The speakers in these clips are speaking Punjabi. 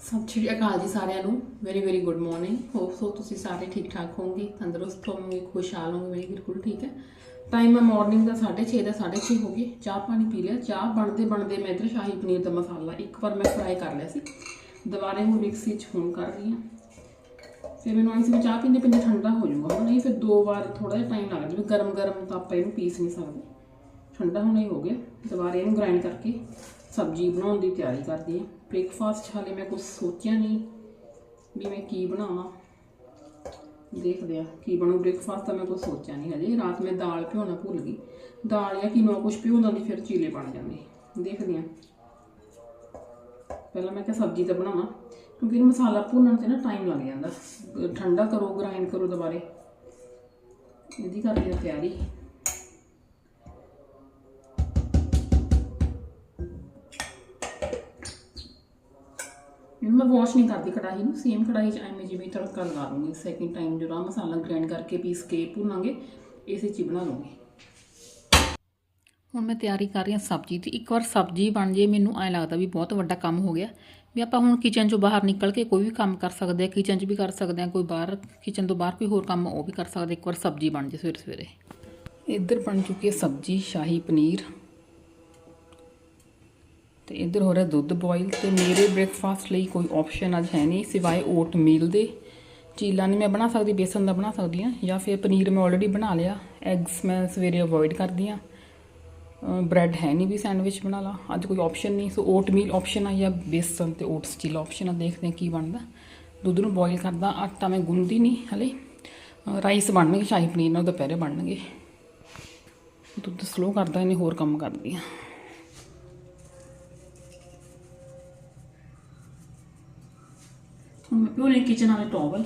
ਸਤਿ ਸ਼੍ਰੀ ਅਕਾਲ ਜੀ ਸਾਰਿਆਂ ਨੂੰ। Very very good morning hope so ਤੁਸੀਂ ਸਾਰੇ ਠੀਕ ਠਾਕ ਹੋਵੋਗੇ, ਤੰਦਰੁਸਤ ਹੋਵੋਗੇ, ਖੁਸ਼ਹਾਲ ਹੋਵੋਗੇ ਮੇਰੀ ਬਿਲਕੁਲ ਠੀਕ ਹੈ। ਟਾਈਮ ਹੈ ਮਾਰਨਿੰਗ ਦਾ 6:30 ਦਾ 6:30 ਹੋ ਗਏ ਚਾਹ ਪਾਣੀ ਪੀ ਲਿਆ। ਚਾਹ ਬਣਦੇ ਬਣਦੇ ਮੈਂ ਇਧਰ ਸ਼ਾਹੀ ਪਨੀਰ ਦਾ ਮਸਾਲਾ ਇੱਕ ਵਾਰ ਮੈਂ ਫਰਾਈ ਕਰ ਲਿਆ ਸੀ। ਦੁਬਾਰੇ ਹੁਣ ਮਿਕਸੀ 'ਚ ਹੁਣ ਕਰ ਰਹੀ ਹਾਂ। ਫਿਰ ਮੈਨੂੰ ਆਈ ਸੀ ਮੈਂ ਚਾਹ ਪੀਂਦੇ ਪੀਂਦੇ ਠੰਡਾ ਹੋ ਜਾਊਗਾ। ਹੁਣ ਨਹੀਂ ਫਿਰ ਦੋ ਵਾਰ ਥੋੜਾ ਜਿਹਾ ਟਾਈਮ ਲੱਗ ਜਾਵੇ ਗਰਮ ਗਰਮ ਤਾਂ ਆਪਾਂ ਇਹਨੂੰ ਪੀਸ ਨਹੀਂ ਸਕਦੇ। ਠੰਡਾ ਹੋਣਾ ਹੀ ਹੋ ਗਿਆ। ਦੁਬਾਰੇ ਇਹਨੂੰ ਗ੍ਰਾਈਂਡ ਕਰਕੇ ਸਬਜ਼ੀ ਬਣਾਉਣ ਦੀ ਤਿਆਰੀ ਕਰਦੀ ਹਾਂ। ਬ੍ਰੇਕਫਾਸਟ ਹਾਲੇ ਮੈਂ ਕੁਝ ਸੋਚਿਆ ਨਹੀਂ ਵੀ ਮੈਂ ਕੀ ਬਣਾਵਾਂ। ਦੇਖਦੇ ਆ, ਕੀ ਬਣੂ ਬ੍ਰੇਕਫਾਸਟ ਤਾਂ ਮੈਂ ਕੁਝ ਸੋਚਿਆ ਨਹੀਂ ਹਜੇ। ਰਾਤ ਮੈਂ ਦਾਲ ਭਿਉਣਾ ਭੁੱਲ ਗਈ। ਦਾਲ ਜਾਂ ਕੀਨੋਆ ਕੁਝ ਭਿਉਂਦਾ ਨਹੀਂ ਫਿਰ ਚੀਲੇ ਬਣ ਜਾਂਦੇ। ਦੇਖਦੇ ਆ। ਪਹਿਲਾਂ ਮੈਂ ਕਿਹਾ ਸਬਜ਼ੀ ਤਾਂ ਬਣਾਵਾਂ, ਕਿਉਂਕਿ ਮਸਾਲਾ ਭੁੰਨਣ ਤੇ ਨਾ ਟਾਈਮ ਲੱਗ ਜਾਂਦਾ। ਠੰਡਾ ਕਰੋ ਗ੍ਰਾਈਂਡ ਕਰੋ ਦੁਬਾਰੇ। ਇਹਦੀ ਕਰਦੀ ਹਾਂ ਤਿਆਰੀ। ਇਹਨੂੰ ਮੈਂ ਵਾਸ਼ ਨਹੀਂ ਕਰਦੀ, ਕੜਾਹੀ ਨੂੰ ਸੇਮ ਕੜਾਹੀ 'ਚ ਐਵੇਂ ਜਿਵੇਂ ਤੜਕਾ ਲਗਾ ਲੂੰਗੀ ਸੈਕਿੰਡ ਟਾਈਮ ਜਿਹੜਾ ਮਸਾਲਾ ਗ੍ਰਾਈਂਡ ਕਰਕੇ ਪੀਸ ਕੇ ਭੁੰਨਾਂਗੇ, ਇਸੇ 'ਚ ਹੀ ਬਣਾ ਲੂੰਗੀ ਹੁਣ ਮੈਂ ਤਿਆਰੀ ਕਰ ਰਹੀ ਹਾਂ ਸਬਜ਼ੀ ਦੀ। ਇੱਕ ਵਾਰ ਸਬਜ਼ੀ ਬਣ ਜੇ, ਮੈਨੂੰ ਐਂ ਲੱਗਦਾ ਵੀ ਬਹੁਤ ਵੱਡਾ ਕੰਮ ਹੋ ਗਿਆ। ਵੀ ਆਪਾਂ ਹੁਣ ਕਿਚਨ 'ਚੋਂ ਬਾਹਰ ਨਿਕਲ ਕੇ ਕੋਈ ਵੀ ਕੰਮ ਕਰ ਸਕਦੇ ਆ ਕਿਚਨ 'ਚ ਵੀ ਕਰ ਸਕਦੇ ਆ ਕੋਈ ਬਾਹਰ ਕਿਚਨ ਤੋਂ ਬਾਹਰ ਕੋਈ ਹੋਰ ਕੰਮ, ਉਹ ਵੀ ਕਰ ਸਕਦੇ ਇੱਕ ਵਾਰ ਸਬਜ਼ੀ ਬਣ ਜੇ ਸਵੇਰੇ ਸਵੇਰੇ। ਇੱਧਰ ਬਣ ਚੁੱਕੀ ਹੈ ਸਬਜ਼ੀ, ਸ਼ਾਹੀ ਪਨੀਰ। ਤੇ ਇੱਧਰ ਹੋ ਰਿਹਾ ਦੁੱਧ ਬੋਇਲ ਤੇ ਮੇਰੇ ਬ੍ਰੇਕਫਾਸਟ ਲਈ ਕੋਈ ਆਪਸ਼ਨ ਅੱਜ ਹੈ ਨਹੀਂ, ਸਿਵਾਏ ਓਟ ਮੀਲ ਦੇ। ਚੀਲਾ ਨਹੀਂ ਮੈਂ ਬਣਾ ਸਕਦੀ, ਬੇਸਨ ਦਾ ਬਣਾ ਸਕਦੀ ਹਾਂ, ਜਾਂ ਫਿਰ ਪਨੀਰ ਮੈਂ ਆਲਰੇਡੀ ਬਣਾ ਲਿਆ ਐਗਸ ਮੈਂ ਸਵੇਰੇ ਅਵੋਇਡ ਕਰਦੀ ਹਾਂ। ਬ੍ਰੈਡ ਹੈ ਨਹੀਂ ਵੀ ਸੈਂਡਵਿਚ ਬਣਾ ਲਾ, ਅੱਜ ਕੋਈ ਆਪਸ਼ਨ ਨਹੀਂ ਸੋ ਓਟ ਮੀਲ ਆਪਸ਼ਨ ਆ ਜਾਂ ਬੇਸਨ ਤੇ ਓਟਸ ਚੀਲਾ ਆਪਸ਼ਨ ਆ, ਦੇਖਦੇ ਹਾਂ ਕੀ ਬਣਦਾ। ਦੁੱਧ ਨੂੰ ਬੋਇਲ ਕਰਦਾ, ਆਟਾ ਮੈਂ ਗੁੰਨਦੀ ਨਹੀਂ ਹਲੇ। ਰਾਈਸ ਬਣਨਗੇ, ਸ਼ਾਹੀ ਪਨੀਰ ਨਾਲ ਦੁਪਹਿਰੇ ਬਣਨਗੇ। ਦੁੱਧ ਸਲੋ ਕਰਦਾ, ਇਹਨੇ ਹੋਰ ਕੰਮ ਕਰਦੀ ਹਾਂ। ਹੁਣ ਮੈਂ ਪਿਓ ਕਿਚਨ ਵਾਲੇ ਟੋਵਲ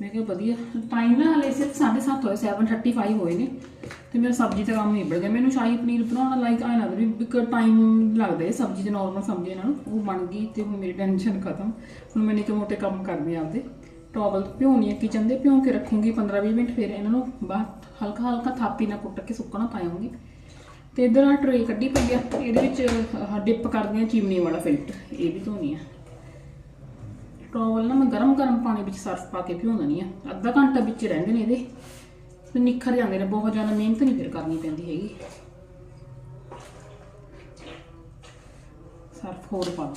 ਮੈਂ ਕਿਹਾ ਵਧੀਆ। ਟਾਈਮ ਨਾ ਹਲੇ ਸਿਰਫ 7:30 ਹੋਏ 7:35 ਹੋਏ ਨੇ। ਤੇ ਮੇਰਾ ਸਬਜ਼ੀ ਦਾ ਕੰਮ ਨਿਬੜ ਗਿਆ। ਮੈਨੂੰ ਸ਼ਾਹੀ ਪਨੀਰ ਬਣਾਉਣਾ ਲਾਈਕ ਆਇਆ ਲੱਗਦਾ ਵੀ ਇੱਕ ਟਾਈਮ ਲੱਗਦਾ ਹੈ ਸਬਜ਼ੀ ਤੇ ਨਾਰਮਲ ਸਬਜ਼ੀ ਨਾਲ। ਉਹ ਬਣ ਗਈ ਤੇ ਹੁਣ ਮੇਰੀ ਟੈਨਸ਼ਨ ਖਤਮ। ਹੁਣ ਮੈਂ ਨਿੱਕੇ ਮੋਟੇ ਕੰਮ ਕਰਨੇ ਆ ਆਪਦੇ। ਟੋਵਲ ਭਿਉਣੀ ਹੈ ਕਿਚਨ ਦੇ, ਭਿਉਂ ਕੇ ਰੱਖੂੰਗੀ 15-20 ਮਿੰਟ, ਫਿਰ ਇਹਨਾਂ ਨੂੰ ਬਾਹਰ ਹਲਕਾ ਹਲਕਾ ਥਾਪੀ ਨਾਲ ਕੁੱਟ ਕੇ ਸੁੱਕਣਾ ਪਾਉਂਗੀ। ਤੇ ਇਧਰ ਆ ਟਰੇ ਕੱਢੀ ਪਈ ਆ। ਇਹਦੇ ਵਿੱਚ ਡਿਪ ਕਰਦੇ ਆ ਚਿਮਨੀ ਵਾਲਾ ਫਿਲਟਰ ਇਹ ਵੀ ਧੋਣੀ ਆ। ਟਾਵਲ ਨਾ ਮੈਂ ਗਰਮ ਗਰਮ ਪਾਣੀ ਵਿੱਚ ਸਰਫ ਪਾ ਕੇ ਭਿਉਂ ਦਿੰਦੀ ਆ। ਅੱਧਾ ਘੰਟਾ ਵਿੱਚ ਰਹਿੰਦੇ ਨੇ ਇਹਦੇ। ਤੇ ਨਿਖਰ ਜਾਂਦੇ ਨੇ, ਬਹੁਤ ਜ਼ਿਆਦਾ ਮਿਹਨਤ ਨਹੀਂ ਫਿਰ ਕਰਨੀ ਪੈਂਦੀ ਹੈਗੀ। ਸਰਫ ਹੋਰ ਪਾ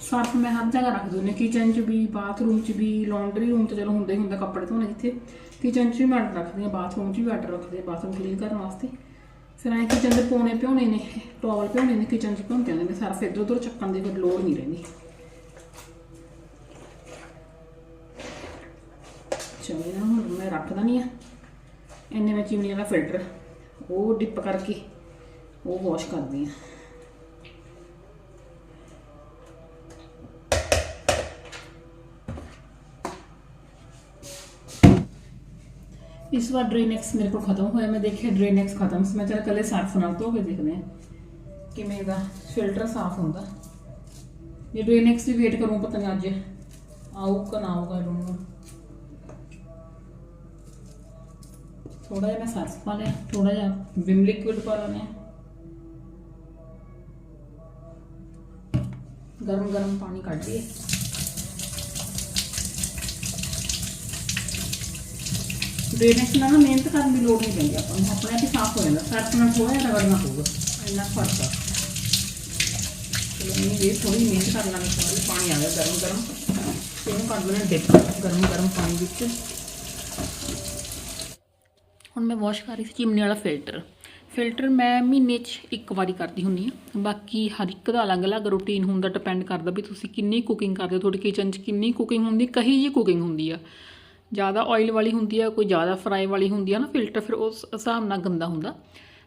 ਸਰਫ ਮੈਂ ਹਰ ਜਗ੍ਹਾ ਰੱਖ ਦਿੰਦੀ ਕਿਚਨ 'ਚ ਵੀ ਬਾਥਰੂਮ 'ਚ ਵੀ ਲਾਂਡਰੀ ਰੂਮ 'ਚ ਚਲੋ ਹੁੰਦਾ ਹੀ ਹੁੰਦਾ ਕੱਪੜੇ ਧੋਣੇ ਜਿੱਥੇ। ਕਿਚਨ 'ਚ ਵੀ ਮੈਂ ਰੱਖਦੀ ਹਾਂ ਬਾਥਰੂਮ 'ਚ ਵੀ ਵਾਟਰ ਰੱਖਦੇ ਬਾਥਰੂਮ ਕਲੀਨ ਕਰਨ ਵਾਸਤੇ। ਫਿਰ ਐਂ ਕਿਚਨ ਦੇ ਪੋਣੇ ਪਿਉਣੇ ਨੇ ਟਾਵਲ ਪਿਉਣੇ ਨੇ, ਕਿਚਨ 'ਚ ਪਿਉਂਦੇ ਜਾਂਦੇ ਨੇ ਸਰਫ ਇੱਧਰ ਉੱਧਰ ਚੱਕਣ ਦੀ ਫਿਰ ਲੋੜ ਨਹੀਂ ਰਹਿੰਦੀ। ਚਲੋ ਇਹਨਾਂ ਨੂੰ ਹੁਣ ਮੈਂ ਰੱਖ ਦਣੀ ਆ, ਇੰਨੇ ਵਿੱਚ ਚਿਮਨੀ ਵਾਲਾ ਫਿਲਟਰ ਉਹ ਡਿਪ ਕਰਕੇ, ਉਹ ਵਾਸ਼ ਕਰਦੀ ਆ। ਇਸ ਵਾਰ ਡਰੇਨੈਕਸ ਮੇਰੇ ਕੋਲ ਖਤਮ ਹੋਇਆ, ਮੈਂ ਦੇਖਿਆ ਡਰੇਨੈਕਸ ਖਤਮ ਸੀ। ਮੈਂ ਚਲ ਕੱਲੇ ਸਰਫ ਨਾਲ ਧੋ ਕੇ ਦੇਖਦੇ ਆ ਕਿਵੇਂ ਦਾ ਫਿਲਟਰ ਸਾਫ਼ ਹੁੰਦਾ। ਇਹ ਡਰੇਨੈਕਸ ਦੀ ਵੇਟ ਕਰੂੰ, ਪਤਾ ਨਹੀਂ ਅੱਜ ਆਊਗਾ, ਨਾ ਆਊਗਾ ਡੋਂਟ ਨੋ ਥੋੜਾ ਜਿਹਾ ਮੈਂ ਸਰਫ ਪਾ ਲਿਆ ਥੋੜਾ ਜਿਹਾ ਵਿਮ ਲਿਕਵਿਡ ਪਾ ਲੈਣੇ ਗਰਮ ਗਰਮ ਪਾਣੀ ਕੱਢ ਲਈਏ। ਡਰੇਨੇਜ ਨਾਲ ਨਾ ਮਿਹਨਤ ਕਰਨ ਦੀ ਲੋੜ ਨਹੀਂ ਪੈਂਦੀ ਆਪਾਂ ਨੂੰ। ਆਪਣੇ ਆਪ ਹੀ ਸਾਫ਼ ਹੋ ਜਾਂਦਾ। ਸਰਫ ਨਾਲ ਥੋੜਾ ਜਿਹਾ ਰਗੜਨਾ ਪਊਗਾ। ਇੰਨਾ ਫ਼ਰਕ ਆ। ਚਲੋ ਇਹ ਥੋੜੀ ਮਿਹਨਤ ਕਰਨ ਨਾਲ ਥੋੜਾ ਪਾਣੀ ਆ ਗਿਆ ਗਰਮ ਗਰਮ। ਇਹਨੂੰ ਕੱਢ ਲੈਣਾ ਡਿਪ, ਗਰਮ ਗਰਮ ਪਾਣੀ ਵਿੱਚ। ਹੁਣ ਮੈਂ ਵਾਸ਼ ਕਰ ਰਹੀ ਸੀ ਚਿਮਨੀ ਵਾਲਾ ਫਿਲਟਰ। ਫਿਲਟਰ ਮੈਂ ਮਹੀਨੇ 'ਚ ਇੱਕ ਵਾਰੀ ਕਰਦੀ ਹੁੰਦੀ ਹਾਂ। ਬਾਕੀ ਹਰ ਇੱਕ ਦਾ ਅਲੱਗ-ਅਲੱਗ ਰੂਟੀਨ ਹੁੰਦਾ ਡਿਪੈਂਡ ਕਰਦਾ ਵੀ ਤੁਸੀਂ ਕਿੰਨੀ ਕੁਕਿੰਗ ਕਰਦੇ ਹੋ। ਤੁਹਾਡੇ ਕਿਚਨ 'ਚ ਕਿੰਨੀ ਕੁਕਿੰਗ ਹੁੰਦੀ, ਕਹੀ ਜੀ ਕੁਕਿੰਗ ਹੁੰਦੀ ਆ। ਜ਼ਿਆਦਾ ਆਇਲ ਵਾਲੀ ਹੁੰਦੀ ਆ, ਕੋਈ ਜ਼ਿਆਦਾ ਫਰਾਈ ਵਾਲੀ ਹੁੰਦੀ ਆ ਨਾ ਫਿਲਟਰ ਫਿਰ ਉਸ ਹਿਸਾਬ ਨਾਲ ਗੰਦਾ ਹੁੰਦਾ।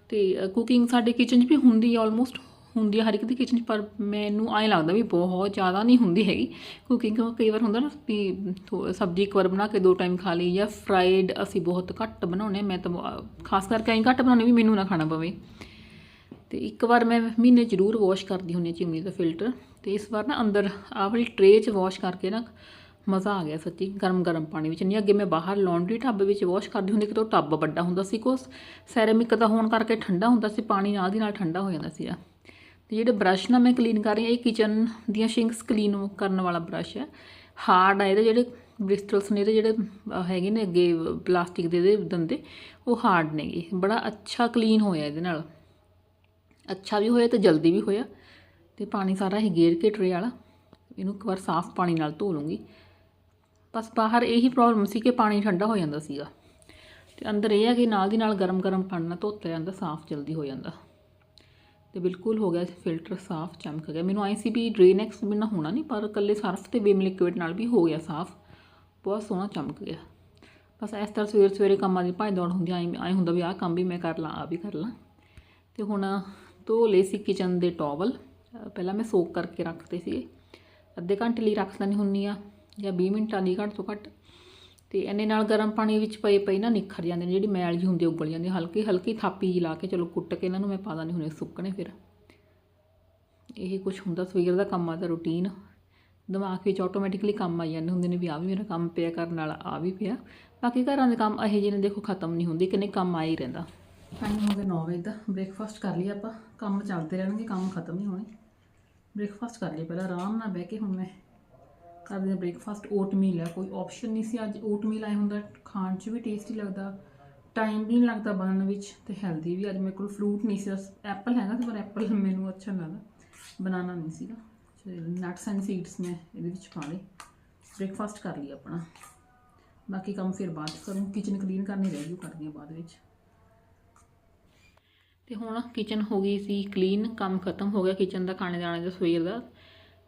ਤੇ ਕੁਕਿੰਗ ਸਾਡੇ ਕਿਚਨ 'ਚ ਵੀ ਹੁੰਦੀ ਆ ਆਲਮੋਸਟ ਹੁੰਦੀ ਆ ਹਰ ਇੱਕ ਦੀ ਕਿਚਨ 'ਚ, ਪਰ ਮੈਨੂੰ ਐਂ ਲੱਗਦਾ ਵੀ ਬਹੁਤ ਜ਼ਿਆਦਾ ਨਹੀਂ ਹੁੰਦੀ ਹੈਗੀ। ਕੁਕਿੰਗ ਕਈ ਵਾਰ ਹੁੰਦਾ ਨਾ ਵੀ ਥੋ- ਸਬਜ਼ੀ ਇੱਕ ਵਾਰ ਬਣਾ ਕੇ ਦੋ ਟਾਈਮ ਖਾ ਲਈ ਜਾਂ ਫਰਾਈਡ ਅਸੀਂ ਬਹੁਤ ਘੱਟ ਬਣਾਉਨੇ ਮੈਂ ਤਾਂ ਬ- ਖਾਸ ਕਰਕੇ ਐਂ ਘੱਟ ਬਣਾਉਨੇ ਵੀ ਮੈਨੂੰ ਨਾ ਖਾਣਾ ਪਵੇ। ਤੇ ਇੱਕ ਵਾਰ ਮੈਂ ਮਹੀਨੇ ਜ਼ਰੂਰ ਵਾਸ਼ ਕਰਦੀ ਹੁੰਦੀ ਹਾਂ ਚਿਮਨੀ ਦਾ ਫਿਲਟਰ ਤੇ ਇਸ ਵਾਰ ਨਾ ਅੰਦਰ ਆਹ ਵਾਲੀ ਟਰੇ 'ਚ ਵਾਸ਼ ਕਰਕੇ ਨਾ ਮਜ਼ਾ ਆ ਗਿਆ ਸੱਚੀ, ਗਰਮ ਗਰਮ ਪਾਣੀ ਵਿੱਚ। ਨਹੀਂ, ਅੱਗੇ ਮੈਂ ਬਾਹਰ ਲਾਂਡਰੀ ਟੱਬ ਵਿੱਚ ਵਾਸ਼ ਕਰਦੀ ਹੁੰਦੀ ਕਿ ਉਹ ਟੱਬ ਵੱਡਾ ਹੁੰਦਾ ਸੀ ਕੋ ਸੈਰਾਮਿਕ ਦਾ ਹੋਣ ਕਰਕੇ ਠੰਡਾ ਹੁੰਦਾ ਸੀ, ਪਾਣੀ ਨਾਲ ਦੀ ਨਾਲ ਠੰਡਾ ਹੋ ਜਾਂਦਾ ਸੀਗਾ। ਤੇ ਜਿਹੜੇ ਬ੍ਰਸ਼ ਨਾਲ ਮੈਂ ਕਲੀਨ ਕਰ ਰਹੀ ਹਾਂ, ਇਹ ਕਿਚਨ ਦੀਆਂ ਸ਼ਿੰਕਸ ਕਲੀਨ ਕਰਨ ਵਾਲਾ ਬ੍ਰਸ਼ ਹੈ। ਹਾਰਡ ਆ, ਇਹਦੇ ਜਿਹੜੇ ਬ੍ਰਿਸਟਲਸ ਨੇ, ਇਹਦੇ ਜਿਹੜੇ ਹੈਗੇ ਨੇ ਅੱਗੇ ਪਲਾਸਟਿਕ ਦੇ ਦੰਦੇ, ਉਹ ਹਾਰਡ ਨੇਗੇ ਬੜਾ ਅੱਛਾ ਕਲੀਨ ਹੋਇਆ ਇਹਦੇ ਨਾਲ। ਅੱਛਾ ਵੀ ਹੋਇਆ ਤੇ ਜਲਦੀ ਵੀ ਹੋਇਆ। ਤੇ ਪਾਣੀ ਸਾਰਾ ਹੀ ਗੇਰ ਕੇ ਟਰੇ ਵਾਲਾ। ਇਹਨੂੰ ਇੱਕ ਵਾਰ ਸਾਫ਼ ਪਾਣੀ ਨਾਲ ਧੋ ਲੂੰਗੀ। ਬਸ ਬਾਹਰ ਇਹੀ ਪ੍ਰੋਬਲਮ ਸੀ ਕਿ ਪਾਣੀ ਠੰਡਾ ਹੋ ਜਾਂਦਾ ਸੀਗਾ। ਤੇ ਅੰਦਰ ਇਹ ਹੈ ਕਿ ਨਾਲ ਦੀ ਨਾਲ ਗਰਮ-ਗਰਮ ਪਾਣੀ ਨਾਲ ਧੋਤਾ ਜਾਂਦਾ, ਸਾਫ਼ ਜਲਦੀ ਹੋ ਜਾਂਦਾ। ਤੇ ਬਿਲਕੁਲ ਹੋ ਗਿਆ ਫਿਲਟਰ ਸਾਫ਼ ਚਮਕ ਗਿਆ। ਮੈਨੂੰ ਆਈ ਸੀ ਵੀ ਡਰੇਨੈਕਸ ਬਿਨਾ ਹੋਣਾ ਨਹੀਂ ਪਰ ਇਕੱਲੇ ਸਰਫ ਤੇ ਵਿਮ ਲਿਕਵਿਡ ਨਾਲ ਵੀ ਹੋ ਗਿਆ ਸਾਫ਼। ਬਹੁਤ ਸੋਹਣਾ ਚਮਕ ਗਿਆ। ਬਸ ਇਸ ਤਰ੍ਹਾਂ ਸਵੇਰੇ ਸਵੇਰੇ ਕੰਮਾਂ ਦੀ ਭਾਈ ਦੌੜ ਹੁੰਦੀ ਆਈ ਆਈ ਹੁੰਦਾ ਵੀ ਆਹ ਕੰਮ ਵੀ ਮੈਂ ਕਰ ਲਾਂ ਆ ਵੀ ਕਰ ਲਾਂ। ਤੇ ਹੁਣ ਧੋ ਲਏ ਸੀ ਕਿਚਨ ਦੇ ਟਾਵਲ ਪਹਿਲਾਂ ਮੈਂ ਸੋਕ ਕਰਕੇ ਰੱਖਦੇ ਸੀਗੇ। ਅੱਧੇ ਘੰਟੇ ਲਈ ਰੱਖ ਲੈਣੀ ਹੁੰਨੀ ਆ ਜਾਂ 20 ਮਿੰਟਾਂ ਲਈ ਘੱਟ ਤੋਂ ਘੱਟ। ਤੇ ਇਹਨੇ ਨਾਲ ਗਰਮ ਪਾਣੀ ਵਿੱਚ ਪਏ ਪਈ ਨਾ ਨਿਖਰ ਜਾਂਦੇ ਨੇ ਜਿਹੜੀ ਮੈਲ ਜੀ ਹੁੰਦੀ ਆ, ਉਗਲ ਜਾਂਦੀ ਆ। ਹਲਕੀ ਹਲਕੀ ਥਾਪੀ ਜਿਹੀ ਲਾ ਕੇ ਚਲੋ ਕੁੱਟ ਕੇ ਇਹਨਾਂ ਨੂੰ ਮੈਂ ਪਾ ਦਾਂਦੀ ਹੁੰਦੀ ਸੁੱਕਣੇ ਫਿਰ। ਇਹ ਕੁਝ ਹੁੰਦਾ ਸਵੇਰ ਦਾ ਕੰਮ ਆ ਦਾ ਰੂਟੀਨ। ਦਿਮਾਗ ਵਿੱਚ ਆਟੋਮੈਟਿਕਲੀ ਕੰਮ ਆ ਜਾਂਦੇ ਹੁੰਦੇ ਨੇ ਵੀ ਆ ਵੀ ਮੇਰਾ ਕੰਮ ਪਿਆ ਕਰਨ ਨਾਲ ਆ ਵੀ ਪਿਆ। ਬਾਕੀ ਘਰਾਂ ਦੇ ਕੰਮ ਇਹੋ ਜਿਹੇ ਨੇ ਦੇਖੋ ਖਤਮ ਨਹੀਂ ਹੁੰਦੇ ਕਿੰਨੇ ਕੰਮ ਆ ਹੀ ਰਹਿੰਦਾ। ਟਾਈਮ ਹੋ ਗਿਆ 9 ਵਜੇ ਦਾ ਬ੍ਰੇਕਫਾਸਟ ਕਰ ਲਿਆ ਆਪਾਂ। ਕੰਮ ਚੱਲਦੇ ਰਹਿਣਗੇ ਕੰਮ ਖਤਮ ਨਹੀਂ ਹੋਣੇ। ਬ੍ਰੇਕਫਾਸਟ ਕਰ ਲਿਆ ਪਹਿਲਾਂ ਆਰਾਮ ਨਾਲ ਬਹਿ ਕੇ ਹੁਣ ਮੈਂ ਕਰਦੇ ਹਾਂ ਬ੍ਰੇਕਫਾਸਟ ਓਟ ਮੀਲ ਹੈ ਕੋਈ ਆਪਸ਼ਨ ਨਹੀਂ ਸੀ ਅੱਜ। ਓਟ ਮੀਲ ਆਇਆ ਹੁੰਦਾ, ਖਾਣ 'ਚ ਵੀ ਟੇਸਟੀ ਲੱਗਦਾ ਟਾਈਮ ਵੀ ਨਹੀਂ ਲੱਗਦਾ ਬਣਨ ਵਿੱਚ ਤੇ ਹੈਲਦੀ ਵੀ। ਅੱਜ ਮੇਰੇ ਕੋਲ ਫਰੂਟ ਨਹੀਂ ਸੀ ਐਪਲ ਹੈਗਾ ਪਰ ਐਪਲ ਮੈਨੂੰ ਅੱਛਾ ਨਹੀਂ ਲੱਗਦਾ। ਬਨਾਨਾ ਨਹੀਂ ਸੀਗਾ। ਨਟਸ ਐਂਡ ਸੀਡਸ ਮੈਂ ਇਹਦੇ ਵਿੱਚ ਪਾ ਲਏ। ਬ੍ਰੇਕਫਾਸਟ ਕਰ ਲਈ ਆਪਣਾ। ਬਾਕੀ ਕੰਮ ਫਿਰ ਬਾਅਦ 'ਚ ਕਰੂੰ। ਕਿਚਨ ਕਲੀਨ ਕਰਨੀ ਰਹਿ ਗਈ ਕਰਦੀ ਹਾਂ ਬਾਅਦ ਵਿੱਚ। ਤੇ ਹੁਣ ਕਿਚਨ ਹੋ ਗਈ ਸੀ ਕਲੀਨ ਕੰਮ ਖਤਮ ਹੋ ਗਿਆ। ਕਿਚਨ ਦਾ ਖਾਣੇ ਦਾਣੇ ਦਾ ਸਵੇਰ ਦਾ।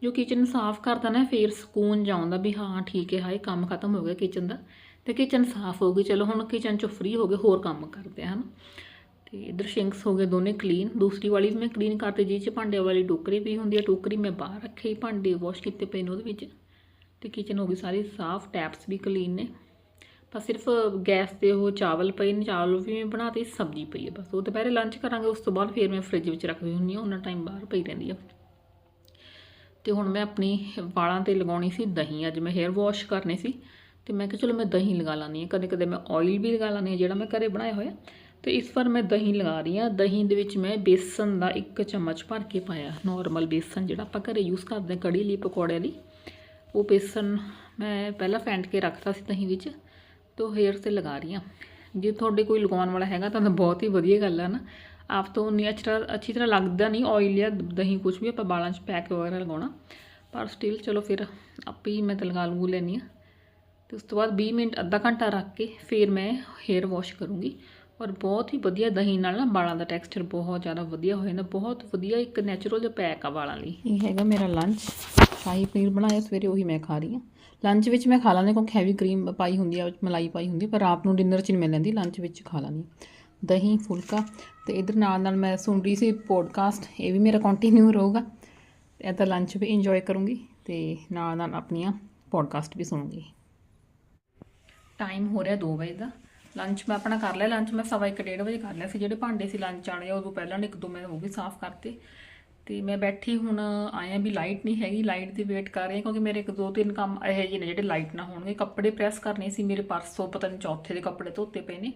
ਜੋ ਕਿਚਨ ਸਾਫ਼ ਕਰਦਾ ਨਾ, ਫੇਰ ਸਕੂਨ ਜਾਉਂਦਾ ਵੀ ਹਾਂ, ਠੀਕ ਹੈ, ਹਾਏ, ਕੰਮ ਖਤਮ ਹੋ ਗਿਆ ਕਿਚਨ ਦਾ। ਤੇ ਕਿਚਨ ਸਾਫ਼ ਹੋ ਗਈ, ਚਲੋ ਹੁਣ ਕਿਚਨ ਚੋਂ ਫ੍ਰੀ ਹੋ ਗਏ, ਹੋਰ ਕੰਮ ਕਰਦੇ ਹਾਂ ਹਨਾ। ਤੇ ਇਧਰ ਸ਼ਿੰਕਸ ਹੋ ਗਏ ਦੋਨੇ ਕਲੀਨ ਦੂਸਰੀ ਵਾਲੀ ਵੀ ਮੈਂ ਕਲੀਨ ਕਰਤੀ ਜੀ ਚ ਭਾਂਡੇ ਵਾਲੀ ਟੋਕਰੀ ਵੀ ਹੁੰਦੀ ਹੈ ਟੋਕਰੀ ਮੈਂ ਬਾਹਰ ਰੱਖੀ ਭਾਂਡੇ ਵਾਸ਼ ਕੀਤੇ ਪਏ ਨੇ ਉਹਦੇ ਵਿੱਚ। ਤੇ ਕਿਚਨ ਹੋ ਗਈ ਸਾਰੀ ਸਾਫ਼ ਟੈਪਸ ਵੀ ਕਲੀਨ ਨੇ। ਬਸ ਸਿਰਫ ਗੈਸ ਤੇ ਉਹ ਚਾਵਲ ਪਏ ਨੇ, ਚਾਵਲ ਵੀ ਮੈਂ ਬਣਾਤੇ, ਸਬਜ਼ੀ ਪਈ ਹੈ ਬਸ। ਉਹ ਦੁਪਹਿਰੇ ਲੰਚ ਕਰਾਂਗੇ, ਉਸ ਤੋਂ ਬਾਅਦ ਫਿਰ ਮੈਂ ਫ੍ਰਿਜ ਵਿੱਚ ਰੱਖਦੀ ਹੁੰਦੀ ਹਾਂ, ਉਹਨਾਂ ਟਾਈਮ ਬਾਹਰ ਪਈ ਰਹਿੰਦੀ ਆ। ਤੇ ਹੁਣ ਮੈਂ ਆਪਣੀ ਵਾਲਾਂ ਤੇ ਲਗਾਉਣੀ ਸੀ ਦਹੀਂ। ਅੱਜ ਮੈਂ ਹੇਅਰ ਵਾਸ਼ ਕਰਨੇ ਸੀ ਤੇ ਮੈਂ ਕਿਹਾ ਚਲੋ ਮੈਂ ਦਹੀਂ ਲਗਾ ਲਾਨੀ ਹੈ। ਕਦੇ ਕਦੇ ਮੈਂ ਆਇਲ ਵੀ ਲਗਾ ਲਾਨੀ ਹੈ ਜਿਹੜਾ ਮੈਂ ਘਰੇ ਬਣਾਇਆ ਹੋਇਆ। ਤੇ ਇਸ ਵਾਰ ਮੈਂ ਦਹੀਂ ਲਗਾ ਰਹੀ ਹਾਂ। ਦਹੀਂ ਦੇ ਵਿੱਚ ਮੈਂ ਬੇਸਨ ਦਾ ਇੱਕ ਚਮਚ ਭਰ ਕੇ ਪਾਇਆ। ਨਾਰਮਲ ਬੇਸਨ ਜਿਹੜਾ ਆਪਾਂ ਘਰੇ ਯੂਜ਼ ਕਰਦੇ ਹਾਂ ਕੜੀ ਲਈ, ਪਕੌੜਿਆਂ ਲਈ। ਉਹ ਬੇਸਨ ਮੈਂ ਪਹਿਲਾਂ ਫੈਂਟ ਕੇ ਰੱਖਤਾ ਸੀ ਦਹੀਂ ਵਿੱਚ ਤੇ ਉਹ ਹੇਅਰ ਤੇ ਲਗਾ ਰਹੀ ਹਾਂ। ਜੇ ਤੁਹਾਡੇ ਕੋਈ ਲਗਾਉਣ ਵਾਲਾ ਹੈਗਾ ਤਾਂ ਤਾਂ ਬਹੁਤ ਹੀ ਵਧੀਆ ਗੱਲ ਹੈ ਨਾ। ਆਪ ਤੋਂ ਨਹੀਂ ਅੱਛੀ ਤਰ੍ਹਾਂ ਅੱਛੀ ਤਰ੍ਹਾਂ ਲੱਗਦਾ ਨਹੀਂ ਆਇਲ ਜਾਂ ਦਹੀਂ ਕੁਝ ਵੀ ਆਪਾਂ ਵਾਲਾਂ 'ਚ ਪੈਕ ਵਗੈਰਾ ਲਗਾਉਣਾ। ਪਰ ਸਟਿਲ ਚਲੋ ਫਿਰ ਆਪੇ ਹੀ ਮੈਂ ਤਾਂ ਲਗਾ ਲੂ ਲੈਂਦੀ ਹਾਂ। ਤੇ ਉਸ ਤੋਂ ਬਾਅਦ 20 ਮਿੰਟ, ਅੱਧਾ ਘੰਟਾ ਰੱਖ ਕੇ ਫਿਰ ਮੈਂ ਹੇਅਰ ਵਾਸ਼ ਕਰੂੰਗੀ। ਔਰ ਬਹੁਤ ਹੀ ਵਧੀਆ ਦਹੀਂ ਨਾਲ ਨਾ ਵਾਲਾਂ ਦਾ ਟੈਕਸਚਰ ਬਹੁਤ ਜ਼ਿਆਦਾ ਵਧੀਆ ਹੋ ਜਾਂਦਾ, ਬਹੁਤ ਵਧੀਆ ਇੱਕ ਨੈਚੁਰਲ ਜਿਹਾ ਪੈਕ ਆ ਵਾਲਾਂ ਲਈ। ਇਹ ਹੈਗਾ ਮੇਰਾ ਲੰਚ ਸ਼ਾਹੀ ਪਨੀਰ ਬਣਾਇਆ, ਸਵੇਰੇ ਉਹੀ ਮੈਂ ਖਾ ਰਹੀ ਹਾਂ। ਲੰਚ ਵਿੱਚ ਮੈਂ ਖਾ ਲਾਂਦੀ ਕਿਉਂਕਿ ਹੈਵੀ ਕਰੀਮ ਪਾਈ ਹੁੰਦੀ ਆ, ਮਲਾਈ ਪਾਈ ਹੁੰਦੀ ਪਰ ਰਾਤ ਨੂੰ ਡਿਨਰ 'ਚ ਨਹੀਂ ਮੈਂ ਲੈਂਦੀ ਲੰਚ ਵਿੱਚ ਖਾ ਲਾਂਦੀ ਦਹੀਂ, ਫੁਲਕਾ ਤੇ ਇਧਰ ਨਾਲ ਨਾਲ ਮੈਂ ਸੁਣ ਰਹੀ ਸੀ ਪੋਡਕਾਸਟ ਇਹ ਵੀ ਮੇਰਾ ਕੰਟੀਨਿਊ ਰਹੂਗਾ। ਤੇ ਇਹਦਾ ਲੰਚ ਵੀ ਇੰਜੋਏ ਕਰੂੰਗੀ ਤੇ ਨਾਲ ਨਾਲ ਆਪਣੀਆਂ ਪੋਡਕਾਸਟ ਵੀ ਸੁਣੂੰਗੀ। ਟਾਈਮ ਹੋ ਰਿਹਾ 2 ਵਜੇ ਦਾ। ਲੰਚ ਮੈਂ ਆਪਣਾ ਕਰ ਲਿਆ ਲੰਚ ਮੈਂ ਸਵਾ ਇੱਕ, ਡੇਢ ਵਜੇ ਕਰ ਲਿਆ ਸੀ। ਜਿਹੜੇ ਭਾਂਡੇ ਸੀ ਲੰਚ ਵਾਲੇ ਉਦੋਂ ਪਹਿਲਾਂ ਇੱਕ ਦੋ ਮੈਂ ਉਹ ਵੀ ਸਾਫ਼ ਕਰਤੇ। ਤੇ ਮੈਂ ਬੈਠੀ ਹੁਣ ਆਇਆ ਵੀ ਲਾਈਟ ਨਹੀਂ ਹੈਗੀ ਲਾਈਟ ਦੀ ਵੇਟ ਕਰ ਰਹੀ ਹਾਂ ਕਿਉਂਕਿ ਮੇਰੇ ਇੱਕ ਦੋ ਤਿੰਨ ਕੰਮ ਇਹੋ ਜਿਹੇ ਨੇ ਜਿਹੜੇ ਲਾਈਟ ਨਾ ਹੋਣਗੇ। ਕੱਪੜੇ ਪ੍ਰੈਸ ਕਰਨੇ ਸੀ ਮੇਰੇ ਪਰਸੋਂ, ਪਤਾ ਨਹੀਂ ਚੌਥੇ ਦੇ ਕੱਪੜੇ ਧੋਤੇ ਪਏ ਨੇ।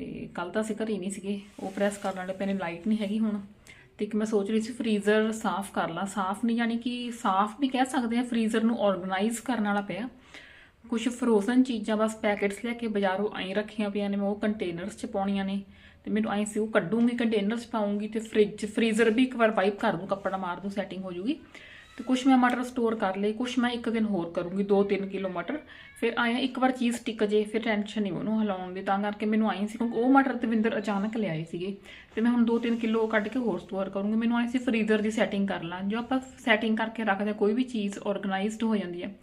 ਤੇ ਕੱਲ ਤਾਂ ਅਸੀਂ ਘਰੇ ਨਹੀਂ ਸੀਗੇ। ਉਹ ਪ੍ਰੈਸ ਕਰਨ ਵਾਲੇ ਪਏ ਨੇ ਲਾਈਟ ਨਹੀਂ ਹੈਗੀ ਹੁਣ। ਤੇ ਇੱਕ ਮੈਂ ਸੋਚ ਰਹੀ ਸੀ ਫਰੀਜ਼ਰ ਸਾਫ਼ ਕਰ ਲਾਂ। ਸਾਫ਼ ਨਹੀਂ, ਯਾਨੀ ਕਿ ਸਾਫ਼ ਵੀ ਕਹਿ ਸਕਦੇ ਆ ਫਰੀਜ਼ਰ ਨੂੰ ਆਰਗੇਨਾਈਜ਼ ਕਰਨ ਵਾਲਾ ਪਿਆ। ਕੁਝ ਫਰੋਜ਼ਨ ਚੀਜ਼ਾਂ ਬਸ ਪੈਕੇਟਸ ਲੈ ਕੇ ਬਾਜ਼ਾਰੋਂ ਆਈ ਰੱਖੀਆਂ ਪਈਆਂ ਨੇ, ਮੈਂ ਉਹ ਕੰਟੇਨਰਸ 'ਚ ਪਾਉਣੀਆਂ ਨੇ। ਤੇ ਮੈਨੂੰ ਆਈ ਸੀ, ਉਹ ਕੱਢੂੰਗੀ ਕੰਟੇਨਰਸ 'ਚ ਪਾਉਂਗੀ ਤੇ ਫ੍ਰਿਜ ਫਰੀਜ਼ਰ ਵੀ ਇੱਕ ਵਾਰ ਵਾਈਪ ਕਰ ਦੂੰ, ਕੱਪੜਾ ਮਾਰ ਦੂੰ ਸੈਟਿੰਗ ਹੋ ਜੂਗੀ। ਤੇ ਕੁਝ ਮੈਂ ਮਟਰ ਸਟੋਰ ਕਰ ਲਈ ਕੁਝ ਮੈਂ ਇੱਕ ਦਿਨ ਹੋਰ ਕਰੂੰਗੀ 2-3 ਕਿਲੋ ਮਟਰ। ਫਿਰ ਆਇਆ ਇੱਕ ਵਾਰ ਚੀਜ਼ ਟਿਕ ਜੇ ਫਿਰ ਟੈਨਸ਼ਨ ਨਹੀਂ ਉਹਨੂੰ ਹਿਲਾਉਣ ਦੀ ਤਾਂ ਕਰਕੇ ਮੈਨੂੰ ਆਈ ਸੀ ਕਿਉਂਕਿ ਉਹ ਮਟਰ ਦਵਿੰਦਰ ਅਚਾਨਕ ਲਿਆਏ ਸੀਗੇ। ਤੇ ਮੈਂ ਹੁਣ 2-3 ਕਿਲੋ ਕੱਢ ਕੇ ਹੋਰ ਸਟੋਰ ਕਰੂੰਗੀ ਮੈਨੂੰ ਆਈ ਸੀ ਫਰੀਜ਼ਰ ਦੀ ਸੈਟਿੰਗ ਕਰ ਲਾਂ ਜੋ ਆਪਾਂ ਸੈਟਿੰਗ ਕਰਕੇ ਰੱਖਦੇ ਹਾਂ, ਕੋਈ ਵੀ ਚੀਜ਼ ਆਰਗੇਨਾਈਜ਼ਡ ਹੋ ਜਾਂਦੀ ਹੈ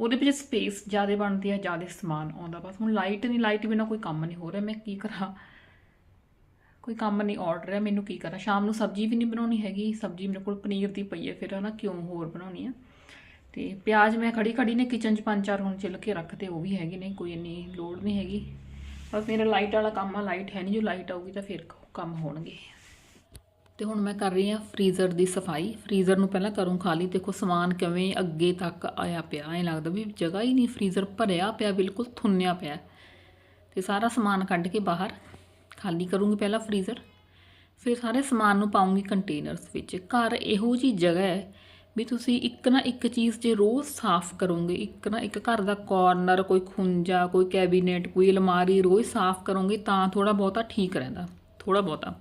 ਉਹਦੇ ਵਿੱਚ ਸਪੇਸ ਜ਼ਿਆਦਾ ਬਣਦੀ ਹੈ ਜ਼ਿਆਦਾ ਸਮਾਨ ਆਉਂਦਾ ਬਸ ਹੁਣ ਲਾਈਟ ਨਹੀਂ ਲਾਈਟ ਬਿਨਾ ਕੋਈ ਕੰਮ ਨਹੀਂ ਹੋ ਰਿਹਾ ਮੈਂ ਕੀ ਕਰਾਂ? ਕੋਈ ਕੰਮ ਨਹੀਂ ਆਰਡਰ ਹੈ, ਮੈਨੂੰ ਕੀ ਕਰਾਂ ਸ਼ਾਮ ਨੂੰ ਸਬਜ਼ੀ ਵੀ ਨਹੀਂ ਬਣਾਉਣੀ ਹੈਗੀ। ਸਬਜ਼ੀ ਮੇਰੇ ਕੋਲ ਪਨੀਰ ਦੀ ਪਈ ਹੈ, ਫਿਰ ਹਨਾ ਕਿਉਂ ਹੋਰ ਬਣਾਉਣੀ ਆ? ਤੇ ਪਿਆਜ਼ ਮੈਂ ਖੜੀ ਖੜੀ ਨੇ ਕਿਚਨ 'ਚ ਪੰਜ ਚਾਰ ਹੁਣ ਛਿੱਲ ਕੇ ਰੱਖਤੇ ਉਹ ਵੀ ਹੈਗੇ ਨੇ, ਕੋਈ ਇੰਨੀ ਲੋੜ ਨਹੀਂ ਹੈਗੀ। ਬਸ ਮੇਰਾ ਲਾਈਟ ਵਾਲਾ ਕੰਮ ਆ ਲਾਈਟ ਹੈ ਨਹੀਂ, ਜੋ ਲਾਈਟ ਆਊਗੀ ਤਾਂ ਫਿਰ ਕੰਮ ਹੋਣਗੇ। ਤੇ ਹੁਣ ਮੈਂ ਕਰ ਰਹੀ ਹਾਂ ਫ੍ਰੀਜ਼ਰ ਦੀ ਸਫ਼ਾਈ। ਫ੍ਰੀਜ਼ਰ ਨੂੰ ਪਹਿਲਾਂ ਕਰੂੰ ਖਾਲੀ ਦੇਖੋ ਸਮਾਨ ਕਿਵੇਂ ਅੱਗੇ ਤੱਕ ਆਇਆ ਪਿਆ, ਐਂ ਲੱਗਦਾ ਵੀ ਜਗ੍ਹਾ ਹੀ ਨਹੀਂ ਫ੍ਰੀਜ਼ਰ ਭਰਿਆ ਪਿਆ, ਬਿਲਕੁਲ ਥੁੰਨਿਆ ਪਿਆ। ਤੇ ਸਾਰਾ ਸਮਾਨ ਕੱਢ ਕੇ ਬਾਹਰ ਖਾਲੀ ਕਰੂੰਗੀ ਪਹਿਲਾਂ ਫ੍ਰੀਜ਼ਰ ਫਿਰ ਸਾਰੇ ਸਮਾਨ ਨੂੰ ਪਾਉਂਗੀ ਕੰਟੇਨਰਸ ਵਿੱਚ। ਘਰ ਇਹੋ ਜੀ ਜਗ੍ਹਾ ਹੈ ਵੀ ਤੁਸੀਂ ਇੱਕ ਨਾ ਇੱਕ ਚੀਜ਼ ਜੇ ਰੋਜ਼ ਸਾਫ਼ ਕਰੋਗੇ, ਇੱਕ ਨਾ ਇੱਕ ਘਰ ਦਾ ਕਾਰਨਰ ਕੋਈ ਖੁੰਝਾ, ਕੋਈ ਕੈਬਿਨੇਟ ਕੋਈ ਅਲਮਾਰੀ ਰੋਜ਼ ਸਾਫ਼ ਕਰੋਗੇ ਤਾਂ ਥੋੜਾ ਬਹੁਤਾ ਠੀਕ ਰਹਿੰਦਾ ਥੋੜਾ ਬਹੁਤਾ।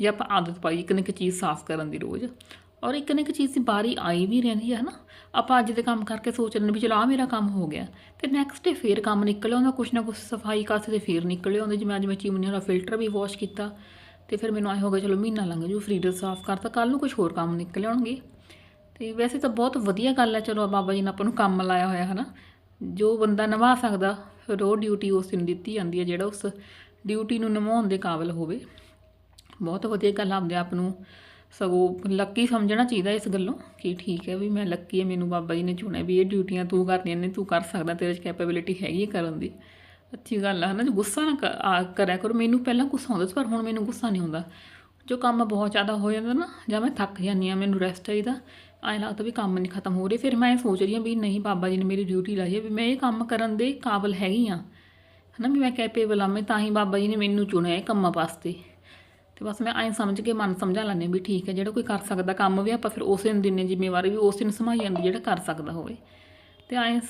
ਜੇ ਆਪਾਂ ਆਦਤ ਪਾਈ ਇੱਕ ਨਾ ਇੱਕ ਚੀਜ਼ ਸਾਫ਼ ਕਰਨ ਦੀ ਰੋਜ਼, ਔਰ ਇੱਕ ਨਾ ਇੱਕ ਚੀਜ਼ ਦੀ ਬਾਰੀ ਆਈ ਵੀ ਰਹਿੰਦੀ ਹੈ ਨਾ ਆਪਾਂ ਅੱਜ ਦੇ ਕੰਮ ਕਰਕੇ ਸੋਚ ਲੈਂਦੇ ਵੀ ਚਲੋ ਆ ਮੇਰਾ ਕੰਮ ਹੋ ਗਿਆ। ਤੇ ਨੈਕਸਟ ਡੇ ਫੇਰ ਕੰਮ ਨਿਕਲ ਆਉਂਦਾ, ਕੁਛ ਨਾ ਕੁਛ ਸਫ਼ਾਈ ਕਾਸੇ ਤੇ ਫੇਰ ਨਿਕਲ ਆਉਂਦੇ। ਜਿਵੇਂ ਅੱਜ ਮੈਂ ਚੀਮਨੀ ਵਾਲਾ ਫਿਲਟਰ ਵੀ ਵਾਸ਼ ਕੀਤਾ ਤੇ ਫਿਰ ਮੈਨੂੰ ਆਏ ਹੋ ਗਿਆ, ਚਲੋ ਮਹੀਨਾ ਲੰਘ ਜੂ ਫਰੀਜ਼ਰ ਸਾਫ਼ ਕਰਤਾ ਕੱਲ ਨੂੰ ਕੁਝ ਹੋਰ ਕੰਮ ਨਿਕਲ ਆਉਣਗੇ। ਤੇ ਵੈਸੇ ਤਾਂ ਬਹੁਤ ਵਧੀਆ ਗੱਲ ਹੈ, ਚਲੋ ਬਾਬਾ ਜੀ ਨੇ ਆਪਾਂ ਨੂੰ ਕੰਮ ਲਾਇਆ ਹੋਇਆ ਹੈ ਨਾ ਜੋ ਬੰਦਾ ਨਿਭਾ ਸਕਦਾ ਫਿਰ ਉਹ ਡਿਊਟੀ ਉਸ ਨੂੰ ਦਿੱਤੀ ਜਾਂਦੀ ਹੈ, ਜਿਹੜਾ ਉਸ ਡਿਊਟੀ ਨੂੰ ਨਿਭਾਉਣ ਦੇ ਕਾਬਿਲ ਹੋਵੇ। ਬਹੁਤ ਵਧੀਆ ਗੱਲ ਆਪਦੇ ਆਪ ਨੂੰ ਸਗੋਂ ਲੱਕੀ ਸਮਝਣਾ ਚਾਹੀਦਾ ਇਸ ਗੱਲੋਂ ਕਿ ਠੀਕ ਹੈ ਵੀ ਮੈਂ ਲੱਕੀ ਹੈ, ਮੈਨੂੰ ਬਾਬਾ ਜੀ ਨੇ ਚੁਣਿਆ ਵੀ ਇਹ ਡਿਊਟੀਆਂ ਤੂੰ ਕਰਨੀਆਂ ਨੇ, ਤੂੰ ਕਰ ਸਕਦਾ, ਤੇਰੇ 'ਚ ਕੈਪੇਬਿਲਿਟੀ ਹੈਗੀ ਹੈ ਕਰਨ ਦੀ। ਅੱਛੀ ਗੱਲ ਹੈ ਨਾ ਜੋ ਗੁੱਸਾ ਨਾ ਕ- ਆ, ਕਰਿਆ ਕਰੋ, ਮੈਨੂੰ ਪਹਿਲਾਂ ਗੁੱਸਾ ਆਉਂਦਾ ਸੀ, ਪਰ ਹੁਣ ਮੈਨੂੰ ਗੁੱਸਾ ਨਹੀਂ ਆਉਂਦਾ। ਜੋ ਕੰਮ ਬਹੁਤ ਜ਼ਿਆਦਾ ਹੋ ਜਾਂਦਾ ਨਾ, ਜਾਂ ਮੈਂ ਥੱਕ ਜਾਂਦੀ ਆ ਮੈਨੂੰ ਰੈਸਟ ਚਾਹੀਦਾ, ਐਂ ਲੱਗਦਾ ਵੀ ਕੰਮ ਨਹੀਂ ਖਤਮ ਹੋ ਰਹੇ, ਫਿਰ ਮੈਂ ਇਹ ਸੋਚ ਰਹੀ ਹਾਂ ਵੀ ਨਹੀਂ, ਬਾਬਾ ਜੀ ਨੇ ਮੇਰੀ ਡਿਊਟੀ ਲਾਈ ਹੈ, ਵੀ ਮੈਂ ਇਹ ਕੰਮ ਕਰਨ ਦੇ ਕਾਬਿਲ ਹੈਗੀ ਆ ਹਨਾ, ਵੀ ਮੈਂ ਕੈਪੇਬਲ ਆ ਮੈਂ ਤਾਂ ਹੀ ਬਾਬਾ ਜੀ ਨੇ ਮੈਨੂੰ ਚੁਣਿਆ ਇਹ ਕੰਮਾਂ ਵਾਸਤੇ। ਤੇ ਬਸ ਮੈਂ ਐਂ ਸਮਝ ਕੇ ਮਨ ਸਮਝਾ ਲੈਂਦੀ ਵੀ ਠੀਕ ਹੈ, ਜਿਹੜਾ ਕੋਈ ਕਰ ਸਕਦਾ ਕੰਮ ਵੀ ਆਪਾਂ ਫਿਰ ਉਸੇ ਨੂੰ ਦਿੰਨੇ ਜ਼ਿੰਮੇਵਾਰੀ ਵੀ ਉਸੇ ਨੂੰ ਸਮਾਈ ਜਾਂਦੀ ਜਿਹੜਾ ਕਰ ਸਕਦਾ ਹੋਵੇ। ਤੇ ਐਂ